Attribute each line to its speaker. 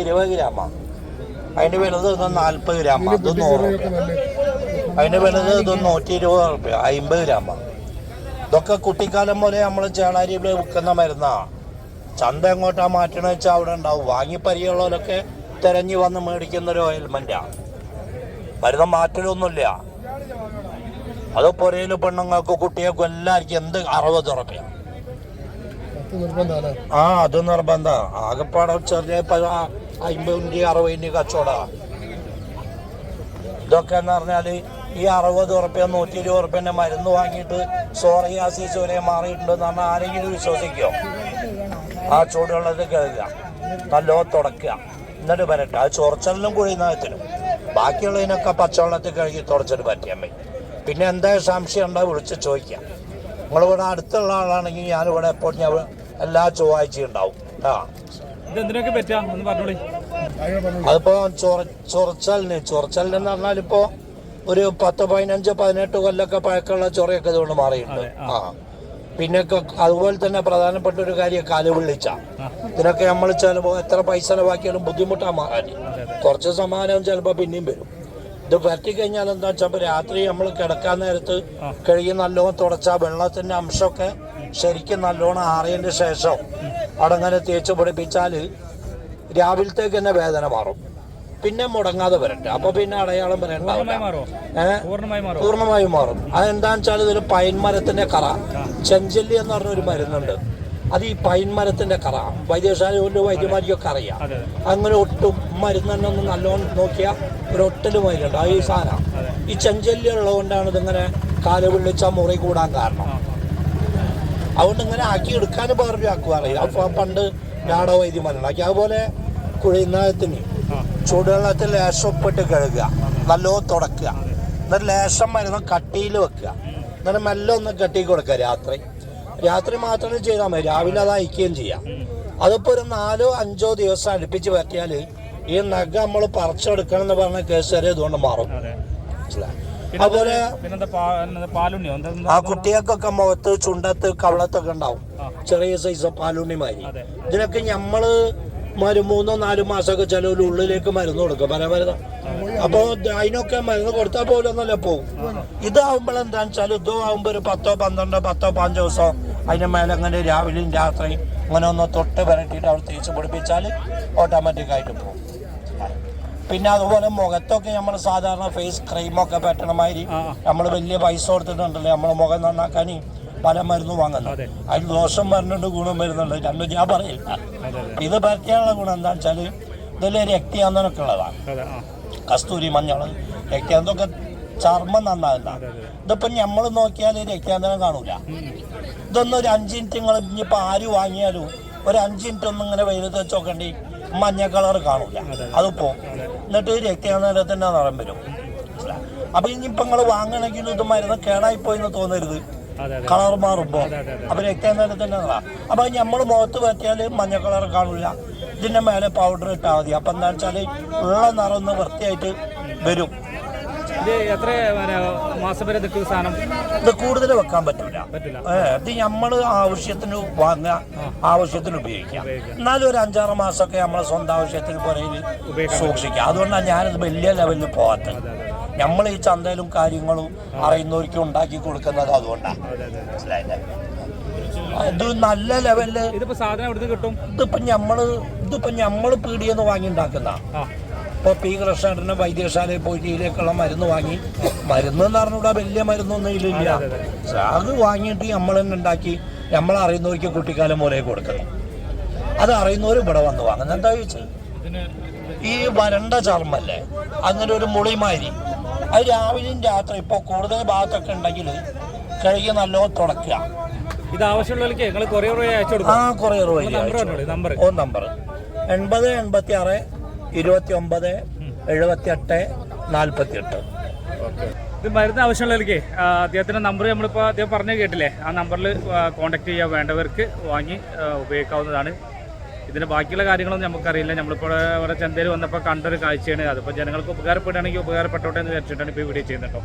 Speaker 1: ഇരുപത് ഗ്രാമാ അതിന്റെ വലുത് ഇത് നാല്പത് ഗ്രാം അത് നൂറ് റുപ്യ അതിന്റെ വലുത് ഇത് നൂറ്റി ഇരുപത് റുപ്യ അമ്പത് ഗ്രാമാ ഇതൊക്കെ കുട്ടിക്കാലം പോലെ നമ്മൾ ചേളാരിയിൽ വിൽക്കുന്ന മരുന്നാ. ചന്ത എങ്ങോട്ടാ മാറ്റണ വെച്ചാൽ അവിടെ ഉണ്ടാവും. വാങ്ങി പരിചയമുള്ളവരൊക്കെ തെരഞ്ഞു വന്ന് മേടിക്കുന്ന ഒരു ഓയിൽമെന്റാ മരുന്ന് മാറ്റലൊന്നുമില്ല. അത് പുരയിൽ പെണ്ണുങ്ങൾക്ക് കുട്ടികൾക്കും എല്ലാവർക്കും എന്ത് അറുപത് ഉറപ്പ്യ ആ അത് നിർബന്ധ. ആകെപ്പാടെ ചെറിയ അമ്പതിന്റെ അറുപതിന്റെ കച്ചവടമാണ് ഇതൊക്കെ എന്ന് പറഞ്ഞാൽ ഈ അറുപത് ഉറുപ്പ്യ നൂറ്റി ഇരുപത് ഉറുപ്പ്യന്റെ മരുന്ന് വാങ്ങിയിട്ട് സോറിയാസിസ് വരെ മാറിയിട്ടുണ്ടെന്ന് പറഞ്ഞാൽ ആരെങ്കിലും വിശ്വസിക്കോ? ആ ചൂടുള്ളത് കഴുകുക നല്ലോ തുടക്കുക. എന്നിട്ട് വരട്ടെ. അത് ചൊറച്ചലിനും കുഴിനകത്തിനും ബാക്കിയുള്ളതിനൊക്കെ പച്ചവെള്ളത്തിൽ കഴുകി തുടച്ചിട്ട് പറ്റിയാൽ മതി. പിന്നെ എന്താ സംശയം ഉണ്ടോ വിളിച്ച് ചോദിക്കാം. നിങ്ങളിവിടെ അടുത്തുള്ള ആളാണെങ്കിൽ ഞാനിവിടെ എപ്പോൾ ഞാൻ എല്ലാ ചൊവ്വാഴ്ചയും ഉണ്ടാവും. ആ.
Speaker 2: പറ്റുക ഒന്ന് പറഞ്ഞോളി.
Speaker 1: അതിപ്പോ ചൊറച്ചാലിന് ചൊറച്ചാലിന് എന്ന് പറഞ്ഞാൽ ഇപ്പോ ഒരു പത്ത് പതിനഞ്ച് പതിനെട്ട് കൊല്ലൊക്കെ പഴക്കമുള്ള ചൊറയൊക്കെ ഇതുകൊണ്ട് മാറിയിട്ടുണ്ട്. ആ. പിന്നെ അതുപോലെ തന്നെ പ്രധാനപ്പെട്ട ഒരു കാര്യം കാൽ വിളിച്ച ഇതിനൊക്കെ നമ്മൾ ചിലപ്പോൾ എത്ര പൈസ ചെലവാക്കിയാലും ബുദ്ധിമുട്ടാ മാറാൻ. കുറച്ച് സമാധാനം ചിലപ്പോൾ പിന്നെയും വരും. ഇത് പറ്റി കഴിഞ്ഞാൽ എന്താ വെച്ചാൽ രാത്രി നമ്മൾ കിടക്കാൻ നേരത്ത് കഴുകി നല്ലോണം തുടച്ചാ വെള്ളത്തിന്റെ അംശമൊക്കെ ശരിക്കും നല്ലോണം ആറിയതിന് ശേഷം അവിടെ അങ്ങനെ തേച്ച് പിടിപ്പിച്ചാൽ രാവിലത്തേക്ക് തന്നെ വേദന മാറും. പിന്നെ മുടങ്ങാതെ വരട്ടെ അപ്പൊ പിന്നെ അടയാളം പറയണ്ട
Speaker 2: പൂർണമായി മാറോ.
Speaker 1: അതെന്താന്ന് വെച്ചാൽ ഇതൊരു പൈൻ മരത്തിന്റെ കറ. ചെഞ്ചല്ലി എന്ന് പറഞ്ഞ ഒരു മരുന്നുണ്ട്. അത് ഈ പൈൻ മരത്തിന്റെ കറ. വൈദ്യശാലയിലെ വൈദ്യമാരിക്കൊക്കെ അറിയാം. അങ്ങനെ ഒട്ടും മരുന്ന് തന്നെ ഒന്ന് നല്ലോണം നോക്കിയാൽ ഒരു ഒട്ടൽ മരുന്നുണ്ട്. ആ ഈ സാധനം. ഈ ചെഞ്ചല്ലി ഉള്ളതുകൊണ്ടാണ് ഇതിങ്ങനെ കാൽ വിളിച്ച മുറി കൂടാൻ കാരണം. അതുകൊണ്ട് ഇങ്ങനെ ആക്കി എടുക്കാൻ പകർപ്പി ആക്കുവാറില്ല അപ്പൊ പണ്ട് നാടോ വൈദ്യമാരുണ്ടാക്കി അതുപോലെ കുഴിനകത്തിന് ചൂടുവെള്ളത്തിൽ ലേശം ഉപ്പിട്ട് കഴുകുക. നല്ലോ തുടക്കുക. എന്നിട്ട് ലേശം മരുന്ന് കട്ടിയിൽ വെക്കുക. എന്നിട്ട് മെല്ലെ ഒന്ന് കെട്ടി കൊടുക്കുക രാത്രി. രാത്രി മാത്രമേ ചെയ്താൽ മതി. രാവിലെ അത് അയക്കുകയും ചെയ്യാം. അതിപ്പോ ഒരു നാലോ അഞ്ചോ ദിവസം അടുപ്പിച്ച് പറ്റിയാൽ ഈ നഗ നമ്മൾ പറിച്ചെടുക്കണം എന്ന് പറഞ്ഞ കേസ് വരെ ഇതുകൊണ്ട് മാറും. മനസ്സിലായോ? അതുപോലെ ആ കുട്ടികൾക്കൊക്കെ മുഖത്ത് ചുണ്ടത്ത് കവളത്തൊക്കെ ഉണ്ടാവും. ചെറിയ സൈസ് പാലുണ്ണിമാരി. ഇതിനൊക്കെ ഞമ്മൾ മരു മൂന്നോ നാലോ മാസമൊക്കെ ചിലവർ ഉള്ളിലേക്ക് മരുന്ന് കൊടുക്കും. പല മരുന്ന് അപ്പൊ അതിനൊക്കെ മരുന്ന് കൊടുത്താൽ പോലും ഒന്നല്ല പോകും ഇതാവുമ്പോൾ എന്താന്ന് വെച്ചാൽ ഇതാവുമ്പോ ഒരു പത്തോ പന്ത്രണ്ടോ പത്തോ പതിനഞ്ചോ ദിവസം അതിന്റെ മേലെ അങ്ങനെ രാവിലെയും രാത്രിയും അങ്ങനെ ഒന്ന് തൊട്ട് വരട്ടിയിട്ട് അവിടെ തേച്ച് പിടിപ്പിച്ചാൽ ഓട്ടോമാറ്റിക് ആയിട്ട് പോകും. പിന്നെ അതുപോലെ മുഖത്തൊക്കെ നമ്മൾ സാധാരണ ഫേസ് ക്രീമൊക്കെ പറ്റണ മാതിരി നമ്മൾ വലിയ പൈസ കൊടുത്തിട്ടുണ്ടല്ലോ. നമ്മൾ മുഖം നന്നാക്കാൻ പല മരുന്നും വാങ്ങുന്നു.
Speaker 2: അതെ.
Speaker 1: അതിൽ ദോഷം വരുന്നുണ്ട് ഗുണം വരുന്നുണ്ട്. രണ്ടും ഞാൻ പറയില്ല. ഇത് പറ്റിയാനുള്ള ഗുണം എന്താ വെച്ചാൽ ഇതിൽ രക്തിയാന്തനൊക്കെ ഉള്ളതാണ്
Speaker 2: അതെ
Speaker 1: കസ്തൂരി മഞ്ഞൾ രക്തിയാന്തൊക്കെ ചർമ്മം നന്നാവില്ല ഇതിപ്പോ നമ്മൾ നോക്കിയാൽ രക്തിയാന്തനം കാണൂല. ഇതൊന്നും ഒരു അഞ്ച് മിനിറ്റ് നിങ്ങൾ ഇനിയിപ്പോ ആര് വാങ്ങിയാലും ഒരു അഞ്ച് മിനിറ്റ് ഒന്നും ഇങ്ങനെ വെയിലത്ത് വെച്ച് നോക്കണ്ടി മഞ്ഞ കളർ കാണൂല. അതിപ്പോ എന്നിട്ട് രക്തയാന്തനത്തിന്റെ നിറം വരും? അപ്പൊ ഇനിയിപ്പോ നിങ്ങൾ വാങ്ങണമെങ്കിൽ ഇത് മരുന്ന് കേടായി എന്ന് തോന്നരുത് കളർ മാറുമ്പോ.
Speaker 2: അതെ, അതെ.
Speaker 1: അപ്പൊ രക്തയാന്തനത്തിന്റെ നിറ അപ്പൊ നമ്മൾ മുഖത്ത് പറ്റിയാൽ മഞ്ഞ കളർ കാണില്ല ഇതിന്റെ മേലെ പൗഡർ ഇട്ടാൽ മതി. അപ്പൊ എന്താ വെച്ചാൽ ഉള്ള നിറം ഒന്ന് വൃത്തിയായിട്ട് വരും.
Speaker 2: ഇത് എത്ര പിന്നെ, മാസം വരെ നിൽക്കുന്ന സാധനം?
Speaker 1: ഇത് കൂടുതൽ വെക്കാൻ പറ്റൂല.
Speaker 2: പറ്റില്ല
Speaker 1: ഇത് നമ്മൾ ആവശ്യത്തിന് വാങ്ങുക ആവശ്യത്തിന് ഉപയോഗിക്കാം എന്നാലും ഒരു അഞ്ചാറ് മാസമൊക്കെ നമ്മളെ സ്വന്തം ആവശ്യത്തിന് പുറയിൽ സൂക്ഷിക്കാം അതുകൊണ്ടാണ് ഞാനിത് വലിയ ലെവലിൽ പോകാത്തത്. നമ്മൾ ഈ ചന്തയിലും കാര്യങ്ങളും അറിയുന്നവർക്കും ഉണ്ടാക്കി കൊടുക്കുന്നത് അതുകൊണ്ടാണ്. മനസ്സിലായില്ലേ? ഇത് നല്ല ലെവലിൽ
Speaker 2: ഇതിപ്പോ സാധനം എവിടെ കിട്ടും?
Speaker 1: ഇതിപ്പോ ഞമ്മൾ ഇതിപ്പോ ഞമ്മൾ പീടിയെന്ന് വാങ്ങി ഉണ്ടാക്കുന്ന
Speaker 2: ആ
Speaker 1: ഇപ്പൊ പി കൃഷ്ണേട്ടന്റെ വൈദ്യശാലയിൽ പോയിട്ട് ഇതിലേക്കുള്ള മരുന്ന് വാങ്ങി. മരുന്ന് എന്ന് പറഞ്ഞുകൂടാ വലിയ മരുന്നൊന്നും ഇതിലില്ല അത് വാങ്ങിയിട്ട് നമ്മൾ തന്നെ ഉണ്ടാക്കി നമ്മൾ അറിയുന്നവർക്ക് കുട്ടിക്കാലം പോലെ കൊടുക്കണം. അത് അറിയുന്നവർ ഇവിടെ വന്ന് വാങ്ങുന്നത് എന്താ ചോദിച്ചത് ഈ വരണ്ട ചർമ്മല്ലേ? അങ്ങനെ ഒരു മുളിമാരി അത് രാവിലെയും രാത്രി ഇപ്പോൾ കൂടുതൽ ഭാഗത്തൊക്കെ ഉണ്ടെങ്കിൽ കഴുകി നല്ലോ തുടക്കുക.
Speaker 2: ഇത് ആവശ്യമുള്ളവർക്ക് നിങ്ങൾ കൊറിയർ വഴി അയച്ചു
Speaker 1: ആ
Speaker 2: കൊടുക്കും
Speaker 1: കുറേ
Speaker 2: റൂപ
Speaker 1: രൂപ
Speaker 2: നമ്പർ.
Speaker 1: ഓ നമ്പർ. എൺപത് എൺപത്തി ആറ് ഇരുപത്തി ഒമ്പത് എഴുപത്തി എട്ട് നാൽപ്പത്തി എട്ട്
Speaker 2: ഇത് മരുന്ന് ആവശ്യമുള്ളവർക്ക് അദ്ദേഹത്തിന്റെ നമ്പർ നമ്മളിപ്പോൾ അദ്ദേഹം പറഞ്ഞു കേട്ടില്ലേ? ആ നമ്പറിൽ കോൺടാക്ട് ചെയ്യാൻ വേണ്ടവർക്ക് വാങ്ങി ഉപയോഗിക്കാവുന്നതാണ്. ഇതിന്റെ ബാക്കിയുള്ള കാര്യങ്ങളൊന്നും നമുക്കറിയില്ല. നമ്മളിപ്പോൾ ഇവിടെ ചന്തയിൽ വന്നപ്പോൾ കണ്ടൊരു കാഴ്ചയാണ്. അതിപ്പോൾ ജനങ്ങൾക്ക് ഉപകാരപ്പെടുകയാണെങ്കിൽ ഉപകാരപ്പെട്ടോട്ടെ എന്ന് വിചാരിച്ചിട്ടാണ് ഇപ്പോൾ ഇവിടെ ചെയ്യുന്നുണ്ടോ